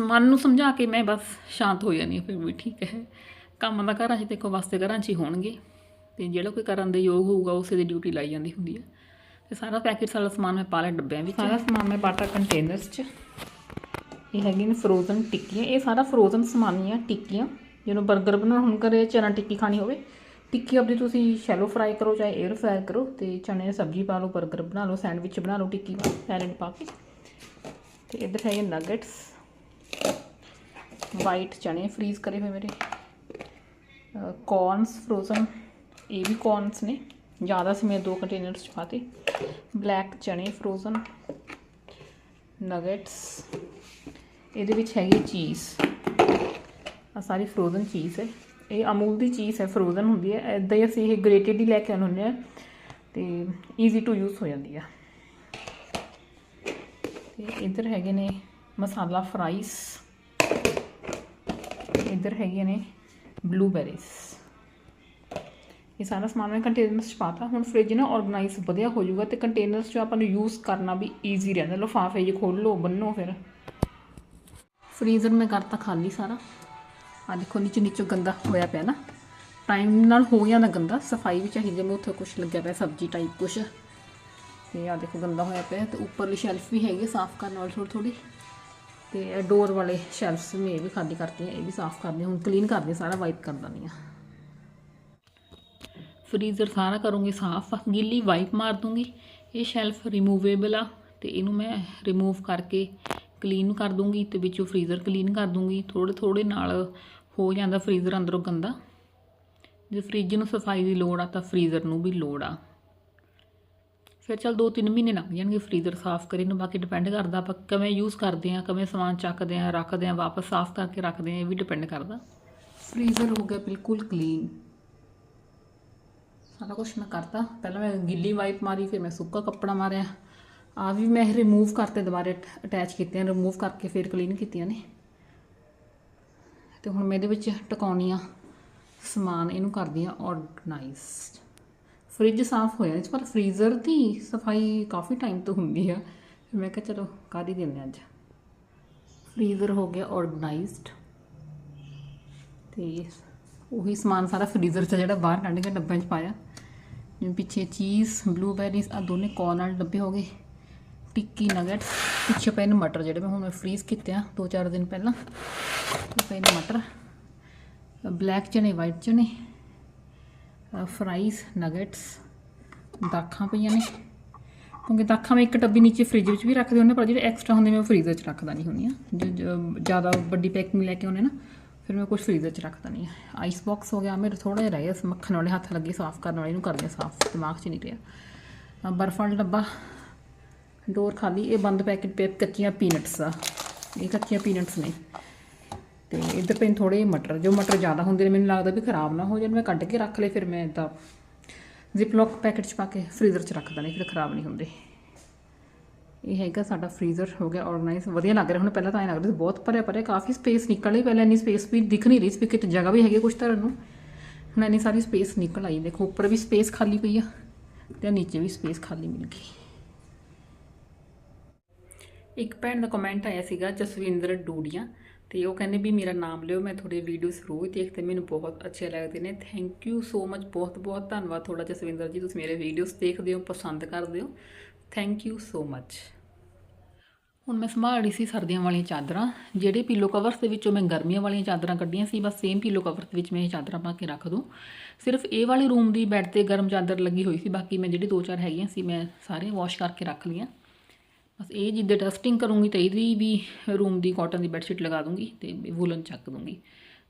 ਮਨ ਨੂੰ ਸਮਝਾ ਕੇ ਮੈਂ ਬਸ ਸ਼ਾਂਤ ਹੋ ਜਾਂਦੀ ਹਾਂ ਫਿਰ ਵੀ, ਠੀਕ ਹੈ। ਕੰਮ ਦਾ ਘਰਾਂ 'ਚ ਦੇਖੋ ਵਾਸਤੇ ਘਰਾਂ 'ਚ ਹੀ ਹੋਣਗੇ। ਤੇ ਜਿਹੜਾ ਕੋਈ ਕਰਨ ਦੇ ਯੋਗ ਹੋਊਗਾ, ਉਸੇ ਦੀ ਡਿਊਟੀ ਲਾਈ ਜਾਂਦੀ ਹੁੰਦੀ ਹੈ। ਤੇ ਸਾਰਾ ਪੈਕੇਟ ਸਾਰਾ ਸਮਾਨ ਮੈਂ ਪਾ ਲਿਆ ਡੱਬਿਆਂ ਵਿੱਚ। ਸਾਰਾ ਸਮਾਨ ਮੈਂ ਪਾਤਾ ਕੰਟੇਨਰਸ 'ਚ। ਇਹ ਹੈਗੇ ਨੇ ਫਰੋਜ਼ਨ ਟਿੱਕੀਆਂ। ਇਹ ਸਾਰਾ ਫਰੋਜ਼ਨ ਸਮਾਨ ਹੀ ਆ ਟਿੱਕੀਆਂ। ਜਿਹਨੂੰ 버ਗਰ ਬਣਾਉਣ ਹੁਣ ਕਰੇ ਚਨਾ ਟਿੱਕੀ ਖਾਣੀ ਹੋਵੇ। ਟਿੱਕੀ ਆਪਦੀ ਤੁਸੀਂ ਸ਼ੈਲੋ ਫਰਾਈ ਕਰੋ ਚਾਹੇ 에ਅਰ ਫਰਾਈ ਕਰੋ ਤੇ ਚਨੇ ਦੀ ਸਬਜ਼ੀ ਪਾ ਲਓ 버ਗਰ ਬਣਾ ਲਓ ਸੈਂਡਵਿਚ ਬਣਾ ਲਓ, ਟਿੱਕੀ ਸੈਲਡ ਪਾ ਕੇ। ਤੇ ਇੱਧਰ ਹੈਗੇ ਨਗੇਟਸ ਵਾਈਟ ਚਨੇ ਫਰੀਜ਼ ਕਰੇ ਹੋਏ ਮੇਰੇ। ਕੌਰਨਸ ਫਰੋਜ਼ਨ ਇਹ ਵੀ ਕੌਰਨਸ ਨੇ। ਜ਼ਿਆਦਾ ਸੀ ਮੈਂ ਦੋ ਕੰਟੇਨਰਸ ਚ ਪਾਤੇ। ਬਲੈਕ ਚਨੇ ਫਰੋਜ਼ਨ ਨਗੇਟਸ ਇਹਦੇ ਵਿੱਚ ਹੈਗੀ ਚੀਜ਼ ਆ ਸਾਰੀ ਫਰੋਜ਼ਨ ਚੀਜ਼ ਹੈ। ਇਹ ਅਮੂਲ ਦੀ ਚੀਜ਼ ਹੈ ਫਰੋਜ਼ਨ ਹੁੰਦੀ ਹੈ। ਐਦਾਂ ਹੀ ਅਸੀਂ ਇਹ ਗ੍ਰੇਟਡ ਹੀ ਲੈ ਕੇ ਆਉਂਦੇ ਹੁੰਦੇ ਆ ਤੇ ਈਜ਼ੀ ਟੂ ਯੂਜ਼ ਹੋ ਜਾਂਦੀ ਆ। ਤੇ ਇੱਧਰ ਹੈਗੇ ਨੇ ਮਸਾਲਾ ਫਰਾਈਸ ਇੱਧਰ ਹੈਗੇ ਨੇ ਬਲੂਬੈਰੀਜ਼ ਇਹ ਸਾਰਾ ਸਮਾਨ ਮੈਂ ਕੰਟੇਨਰਸ 'ਚ ਪਾਤਾ ਹੁਣ ਫ੍ਰਿਜ ਨਾ ਆਰਗੇਨਾਈਜ਼ ਵਧੀਆ ਹੋ ਜਾਊਗਾ ਤੇ ਕੰਟੇਨਰਸ 'ਚ ਆਪਾਂ ਨੂੰ ਯੂਜ਼ ਕਰਨਾ ਵੀ ਈਜ਼ੀ ਰਹਿੰਦਾ। ਲਿਫਾਫੇ ਜੇ ਖੋਲੋ ਲਓ ਬੰਨੋ ਫਿਰ। ਫ੍ਰੀਜ਼ਰ ਮੈਂ ਕਰਤਾ ਖਾਲੀ ਸਾਰਾ। ਆ ਦੇਖੋ ਨੀਚੇ ਨੀਚੇ ਗੰਦਾ ਹੋਇਆ ਪਿਆ ਨਾ। ਟਾਈਮ ਨਾਲ ਹੋ ਜਾਂਦਾ ਗੰਦਾ, ਸਫ਼ਾਈ ਵੀ ਚਾਹੀਦੀ ਜਿਵੇਂ ਉੱਥੇ ਕੁਝ ਲੱਗਿਆ ਪਿਆ, ਸਬਜ਼ੀ ਟਾਈਪ ਕੁਝ ਤੇ ਆ ਦੇਖੋ ਗੰਦਾ ਹੋਇਆ ਪਿਆ ਤੇ ਉੱਪਰਲੀ ਸ਼ੈਲਫ ਵੀ ਹੈਗੀ ਸਾਫ਼ ਕਰਨ ਵਾਲੀ ਥੋੜੀ ਥੋੜੀ ਤੇ ਡੋਰ ਵਾਲੇ ਸ਼ੈਲਫਸ ਮੈਂ ਇਹ ਵੀ ਖਾਲੀ ਕਰਤੀ ਆ ਇਹ ਵੀ ਸਾਫ਼ ਕਰਦੀ ਹੁਣ ਕਲੀਨ ਕਰਦੇ ਹਾਂ, ਸਾਰਾ ਵਾਈਪ ਕਰ ਦਿੰਦੀ ਹਾਂ। ਫਰੀਜ਼ਰ ਸਾਰਾ ਕਰੂੰਗੀ ਸਾਫ਼, ਗਿੱਲੀ ਵਾਈਪ ਮਾਰ ਦੂੰਗੀ, ਇਹ ਸ਼ੈਲਫ ਰਿਮੂਵੇਬਲ ਆ ਤੇ ਇਹਨੂੰ ਮੈਂ ਰਿਮੂਵ ਕਰਕੇ ਕਲੀਨ ਕਰ ਦੂੰਗੀ ਤੇ ਵਿੱਚੋਂ ਫਰੀਜ਼ਰ ਕਲੀਨ ਕਰ ਦੂੰਗੀ ਥੋੜੇ ਥੋੜੇ ਨਾਲ ਹੋ ਜਾਂਦਾ ਫਰੀਜ਼ਰ ਅੰਦਰੋਂ ਗੰਦਾ। ਜੇ ਫ੍ਰਿਜ ਨੂੰ ਸਫ਼ਾਈ ਦੀ ਲੋੜ ਆ ਤਾਂ ਫਰੀਜ਼ਰ ਨੂੰ ਵੀ ਲੋੜ ਆ। ਫਿਰ ਚਲ 2-3 ਮਹੀਨੇ ਲੱਗ ਜਾਣਗੇ ਫਰੀਜ਼ਰ ਸਾਫ਼ ਕਰੇ ਨੂੰ, ਬਾਕੀ ਡਿਪੈਂਡ ਕਰਦਾ ਆਪਾਂ ਕਿਵੇਂ ਯੂਜ਼ ਕਰਦੇ ਆ, ਕਿਵੇਂ ਸਮਾਨ ਚੱਕਦੇ ਆ, ਰੱਖਦੇ ਆ, ਵਾਪਸ ਸਾਫ਼ ਕਰਕੇ ਰੱਖਦੇ ਆ, ਇਹ ਵੀ ਡਿਪੈਂਡ ਕਰਦਾ। ਫਰੀਜ਼ਰ ਹੋ ਗਿਆ ਬਿਲਕੁਲ ਕਲੀਨ ਸਾਰਾ ਕੁਝ ਮੈਂ ਕਰਤਾ। ਪਹਿਲਾਂ ਮੈਂ ਗਿੱਲੀ ਵਾਈਪ ਮਾਰੀ, ਫਿਰ ਮੈਂ ਸੁੱਕਾ ਕੱਪੜਾ ਮਾਰਿਆ। ਆ ਵੀ ਮੈਂ ਰਿਮੂਵ ਕਰਤੇ, ਦੁਬਾਰੇ ਅਟੈਚ ਕੀਤੇ ਆ ਰਿਮੂਵ ਕਰਕੇ ਫਿਰ ਕਲੀਨ ਕੀਤੀਆਂ ਨੇ। ਤੇ ਹੁਣ ਮੈਂ ਇਹਦੇ ਵਿੱਚ ਟਿਕਾਉਣੀ ਆ ਸਮਾਨ, ਇਹਨੂੰ ਕਰਦੀ ਆ ਆਰਗੇਨਾਈਜ਼ਡ ਫ੍ਰਿਜ ਸਾਫ਼ ਹੋਇਆ ਇਸ ਪਰ ਫ੍ਰੀਜ਼ਰ ਦੀ ਸਫ਼ਾਈ ਕਾਫੀ ਟਾਈਮ ਤੋਂ ਹੁੰਦੀ ਆ। ਫਿਰ ਮੈਂ ਕਿਹਾ ਚਲੋ ਕਰ ਹੀ ਦਿੰਦੇ ਹਾਂ ਅੱਜ? ਫ੍ਰੀਜ਼ਰ ਹੋ ਗਿਆ ਆਰਗੇਨਾਈਜ਼ਡ ਤੇ ਉਹੀ ਸਮਾਨ ਸਾਰਾ ਫ੍ਰੀਜ਼ਰ 'ਚ ਜਿਹੜਾ ਬਾਹਰ ਕੱਢ ਕੇ ਡੱਬਿਆਂ 'ਚ ਪਾਇਆ। ਜਿਵੇਂ ਪਿੱਛੇ ਚੀਜ਼ ਬਲੂਬੈਰੀਜ਼ ਆ ਦੋਨੇ ਕੌਰਨ ਵਾਲੇ ਡੱਬੇ ਹੋ ਗਏ। ਟਿੱਕੀ ਨਗੇਟਸ ਪਿੱਛੇ ਪਏ ਨੇ ਮਟਰ ਜਿਹੜੇ ਮੈਂ ਹੁਣ ਮੈਂ ਫ੍ਰੀਜ਼ ਕੀਤੇ ਆ 2-4 ਦਿਨ ਪਹਿਲਾਂ। ਪਏ ਨੇ ਮਟਰ। ਬਲੈਕ ਚਨੇ ਵਾਈਟ ਚਨੇ ਫਰਾਈਜ਼ ਨਗੇਟਸ ਦਾਖਾਂ ਪਈਆਂ ਨੇ। ਕਿਉਂਕਿ ਦਾਖਾਂ ਮੈਂ ਇੱਕ ਟੱਬੀ ਨੀਚੇ ਫ੍ਰਿਜ ਵਿੱਚ ਵੀ ਰੱਖਦੇ ਹੁੰਦੇ ਪਰ ਜਿਹੜੇ ਐਕਸਟਰਾ ਹੁੰਦੇ ਮੈਂ ਉਹ ਫ੍ਰੀਜ਼ਰ 'ਚ ਰੱਖਦਾ ਨਹੀਂ ਹੁੰਦੀ ਆ। ਜੋ ਜ਼ਿਆਦਾ ਵੱਡੀ ਪੈਕਿੰਗ ਲੈ ਕੇ ਆਉਂਦੇ ਨਾ, ਫਿਰ ਮੈਂ ਕੁਝ ਫ੍ਰੀਜ਼ਰ 'ਚ ਰੱਖਦਾ ਨਹੀਂ ਆ। ਆਈਸ ਬਾਕਸ ਹੋ ਗਿਆ, ਮੇਰੇ ਥੋੜਾ ਜਿਹਾ ਰਹਿ ਗਿਆ, ਮੱਖਣ ਵਾਲੇ ਹੱਥ ਲੱਗੇ, ਸਾਫ਼ ਕਰਨ ਵਾਲੇ ਨੂੰ ਕਰਦੇ ਸਾਫ਼, ਦਿਮਾਗ 'ਚ ਨਹੀਂ ਰਿਹਾ। ਬਰਫ਼ ਵਾਲਾ ਡੱਬਾ ਡੋਰ ਖਾਲੀ, ਇਹ ਬੰਦ ਪੈਕੇਟ ਪੇ ਕੱਚੀਆਂ ਪੀਨਟਸ ਆ। ਇਹ ਕੱਚੀਆਂ ਪੀਨਟਸ ਨੇ। ਤੇ ਇੱਧਰ ਪਏ ਥੋੜੇ ਮਟਰ। ਜੋ ਮਟਰ ਜ਼ਿਆਦਾ ਹੁੰਦੇ ਨੇ, ਮੈਨੂੰ ਲੱਗਦਾ ਵੀ ਖਰਾਬ ਨਾ ਹੋ ਜਾਣ। ਮੈਂ ਕੱਢ ਕੇ ਰੱਖ ਲਏ, ਫਿਰ ਮੈਂ ਇਦਾਂ ਜ਼ਿਪਲੌਕ ਪੈਕਟ 'ਚ ਪਾ ਕੇ ਫ੍ਰੀਜ਼ਰ 'ਚ ਰੱਖ ਦੇਣੇ ਫਿਰ ਖਰਾਬ ਨਹੀਂ ਹੁੰਦੇ। ਇਹ ਹੈਗਾ ਸਾਡਾ ਫ੍ਰੀਜ਼ਰ ਹੋ ਗਿਆ ਆਰਗੇਨਾਈਜ਼ ਵਧੀਆ ਲੱਗ ਰਿਹਾ। ਹੁਣ ਪਹਿਲਾਂ ਤਾਂ ਐਂ ਲੱਗ ਰਿਹਾ ਸੀ, ਬਹੁਤ ਭਰਿਆ ਭਰਿਆ, ਕਾਫੀ ਸਪੇਸ ਨਿਕਲ ਰਹੀ ਪਹਿਲਾਂ ਇੰਨੀ ਸਪੇਸ ਵੀ ਦਿਖ ਨਹੀਂ ਰਹੀ ਸੀ, ਵੀ ਕਿਤੇ ਜਗ੍ਹਾ ਵੀ ਹੈਗੀ ਕੁਝ ਧਰਨ ਨੂੰ। ਹੁਣ ਇੰਨੀ ਸਾਰੀ ਸਪੇਸ ਨਿਕਲ ਆਈ। ਦੇਖੋ, ਉੱਪਰ ਵੀ ਸਪੇਸ ਖਾਲੀ ਪਈ ਆ, ਤੇ ਨੀਚੇ ਵੀ ਸਪੇਸ ਖਾਲੀ ਮਿਲ ਗਈ। ਇੱਕ ਭੈਣ ਦਾ ਕਮੈਂਟ ਆਇਆ ਸੀਗਾ, ਜਸਵਿੰਦਰ ਡੂੜੀਆਂ ਤੇ ਉਹ ਕਹਿੰਦੇ ਵੀ ਮੇਰਾ ਨਾਮ ਲਿਓ, ਮੈਂ ਤੁਹਾਡੇ ਵੀਡੀਓਜ਼ ਰੋਜ਼ ਦੇਖਦੇ ਮੈਨੂੰ ਬਹੁਤ ਅੱਛੇ ਲੱਗਦੇ ਨੇ ਥੈਂਕ ਯੂ ਸੋ ਮਚ ਬਹੁਤ ਬਹੁਤ ਧੰਨਵਾਦ ਤੁਹਾਡਾ ਜਸਵਿੰਦਰ ਜੀ, ਤੁਸੀਂ ਮੇਰੇ ਵੀਡੀਓਜ਼ ਦੇਖਦੇ ਹੋ, ਪਸੰਦ ਕਰਦੇ ਹੋ ਥੈਂਕ ਯੂ ਸੋ ਮਚ ਹੁਣ ਮੈਂ ਸੰਭਾਲ ਰਹੀ ਸੀ ਸਰਦੀਆਂ ਵਾਲੀਆਂ ਚਾਦਰਾਂ, ਜਿਹੜੇ ਪੀਲੋ ਕਵਰਸ ਦੇ ਵਿੱਚੋਂ ਮੈਂ ਗਰਮੀਆਂ ਵਾਲੀਆਂ ਚਾਦਰਾਂ ਕੱਢੀਆਂ ਸੀ, ਬਸ ਸੇਮ ਪੀਲੋ ਕਵਰ ਦੇ ਵਿੱਚ ਮੈਂ ਇਹ ਚਾਦਰਾਂ ਪਾ ਕੇ ਰੱਖ ਦੂੰ। ਸਿਰਫ ਇਹ ਵਾਲੇ ਰੂਮ ਦੀ ਬੈੱਡ ਤੇ ਗਰਮ ਚਾਦਰ ਲੱਗੀ ਹੋਈ ਸੀ, ਬਾਕੀ ਮੈਂ ਜਿਹੜੀ ਦੋ ਚਾਰ ਹੈਗੀਆਂ ਸੀ, ਮੈਂ ਸਾਰੇ ਵਾਸ਼ ਕਰਕੇ ਰੱਖ ਲਈਆਂ। ਬਸ ਇਹ ਜਿੱਦੇ ਡਸਟਿੰਗ ਕਰੂੰਗੀ ਤਾਂ ਇਹਦੀ ਵੀ ਰੂਮ ਦੀ ਕਾਟਨ ਦੀ ਬੈੱਡਸ਼ੀਟ ਲਗਾ ਦੂੰਗੀ ਤੇ ਵੂਲਨ ਚੱਕ ਦੂੰਗੀ।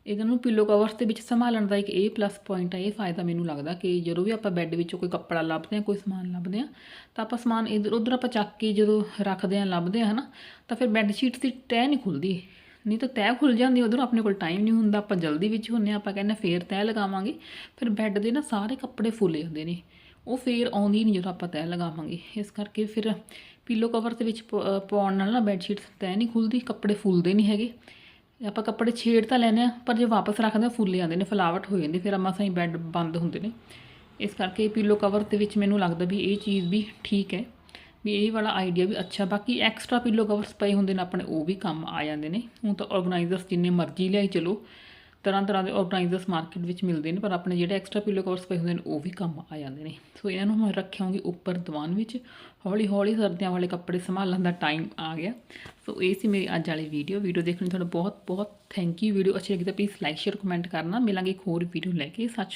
ਇਹਨਾਂ ਨੂੰ ਪਿੱਲੋ ਕਵਰਸ ਦੇ ਵਿੱਚ ਸੰਭਾਲਣ ਦਾ ਇੱਕ ਇਹ ਪਲੱਸ ਪੁਆਇੰਟ ਹੈ ਇਹ ਫਾਇਦਾ ਮੈਨੂੰ ਲੱਗਦਾ ਕਿ ਜਦੋਂ ਵੀ ਆਪਾਂ ਬੈੱਡ ਵਿੱਚੋਂ ਕੋਈ ਕੱਪੜਾ ਲੱਭਦੇ ਹਾਂ, ਕੋਈ ਸਮਾਨ ਲੱਭਦੇ ਹਾਂ, ਤਾਂ ਆਪਾਂ ਸਮਾਨ ਇਧਰ ਉਧਰ ਆਪਾਂ ਚੱਕ ਕੇ ਜਦੋਂ ਰੱਖਦੇ ਹਾਂ, ਲੱਭਦੇ ਹਾਂ ਹਨਾ, ਤਾਂ ਫਿਰ ਬੈੱਡ ਸ਼ੀਟ ਦੀ ਤੈਅ ਨਹੀਂ ਖੁੱਲਦੀ। ਨਹੀਂ ਤਾਂ ਤੈਅ ਖੁੱਲ ਜਾਂਦੀ, ਉਧਰ ਆਪਣੇ ਕੋਲ ਟਾਈਮ ਨਹੀਂ ਹੁੰਦਾ, ਆਪਾਂ ਜਲਦੀ ਵਿੱਚ ਹੁੰਨੇ ਹਾਂ, ਆਪਾਂ ਕਹਿੰਦੇ ਹਾਂ ਫੇਰ ਤੈਅ ਲਗਾਵਾਂਗੇ। ਫਿਰ ਬੈੱਡ ਦੇ ਨਾ ਸਾਰੇ ਕੱਪੜੇ ਫੁੱਲੇ ਹੁੰਦੇ ਨੇ, ਉਹ ਫੇਰ ਆਉਂਦੀ ਨਹੀਂ ਜਦੋਂ ਆਪਾਂ ਤੈਅ ਲਗਾਵਾਂਗੇ। ਇਸ ਕਰਕੇ ਫਿਰ ਪੀਲੋ ਕਵਰ ਦੇ ਵਿੱਚ ਪ- ਪਾਉਣ ਨਾਲ ਨਾ ਬੈੱਡ ਸ਼ੀਟ ਤਹਿ ਨਹੀਂ ਖੁੱਲਦੀ, ਕੱਪੜੇ ਫੁੱਲਦੇ ਨਹੀਂ ਹੈਗੇ। ਆਪਾਂ ਕੱਪੜੇ ਛੇੜ ਤਾਂ ਲੈਨੇ ਆ ਪਰ ਜੇ ਵਾਪਸ ਰੱਖਦੇ ਆ ਫੁੱਲੇ ਜਾਂਦੇ ਨੇ, ਫਲਾਵਟ ਹੋ ਜਾਂਦੀ, ਫਿਰ ਮਸਾਂ ਹੀ ਬੈੱਡ ਬੰਦ ਹੁੰਦੇ ਨੇ। ਇਸ ਕਰਕੇ ਪੀਲੋ ਕਵਰ ਦੇ ਵਿੱਚ ਮੈਨੂੰ ਲੱਗਦਾ ਵੀ ਇਹ ਚੀਜ਼ ਵੀ ਠੀਕ ਹੈ, ਵੀ ਇਹ ਵਾਲਾ ਆਈਡੀਆ ਵੀ ਅੱਛਾ, ਬਾਕੀ ਐਕਸਟਰਾ ਪੀਲੋ ਕਵਰਸ ਪਏ ਹੁੰਦੇ ਨੇ ਆਪਣੇ, ਉਹ ਵੀ ਕੰਮ ਆ ਜਾਂਦੇ ਨੇ। ਹੁਣ ਤਾਂ ਆਰਗੇਨਾਈਜ਼ਰਸ ਜਿੰਨੇ ਮਰਜ਼ੀ ਲਿਆਈ ਚਲੋ ਤਰ੍ਹਾਂ ਤਰ੍ਹਾਂ ਦੇ ਆਰਗੇਨਾਈਜ਼ਰਸ ਮਾਰਕੀਟ ਵਿੱਚ ਮਿਲਦੇ ਨੇ, ਪਰ ਆਪਣੇ ਜਿਹੜੇ ਐਕਸਟਰਾ ਪੀਲੋ ਕਵਰਸ ਪਏ ਹੁੰਦੇ ਨੇ, ਉਹ ਵੀ ਕੰਮ ਆ ਜਾਂਦੇ ਨੇ। ਸੋ ਇਹਨਾਂ ਨੂੰ ਮੈਂ ਰੱਖਿਆਂਗੀ ਉੱਪਰ ਦੀਵਾਨ ਵਿੱਚ ਹੌਲੀ ਹੌਲੀ ਸਰਦੀਆਂ ਵਾਲੇ ਕੱਪੜੇ ਸੰਭਾਲਣ ਦਾ ਟਾਈਮ ਆ ਗਿਆ। ਸੋ ਇਹ ਸੀ ਮੇਰੀ ਅੱਜ ਵਾਲੀ ਵੀਡੀਓ ਵੀਡੀਓ ਦੇਖਣ ਲਈ ਤੁਹਾਨੂੰ ਬਹੁਤ ਬਹੁਤ ਥੈਂਕ ਯੂ ਵੀਡੀਓ ਅੱਛੀ ਲੱਗੀ ਤਾਂ ਪਲੀਜ਼ ਲਾਈਕ ਸ਼ੇਅਰ ਕਮੈਂਟ ਕਰਨਾ। ਮਿਲਾਂਗੇ ਇੱਕ ਹੋਰ ਵੀਡੀਓ ਲੈ ਕੇ। ਸੱਚ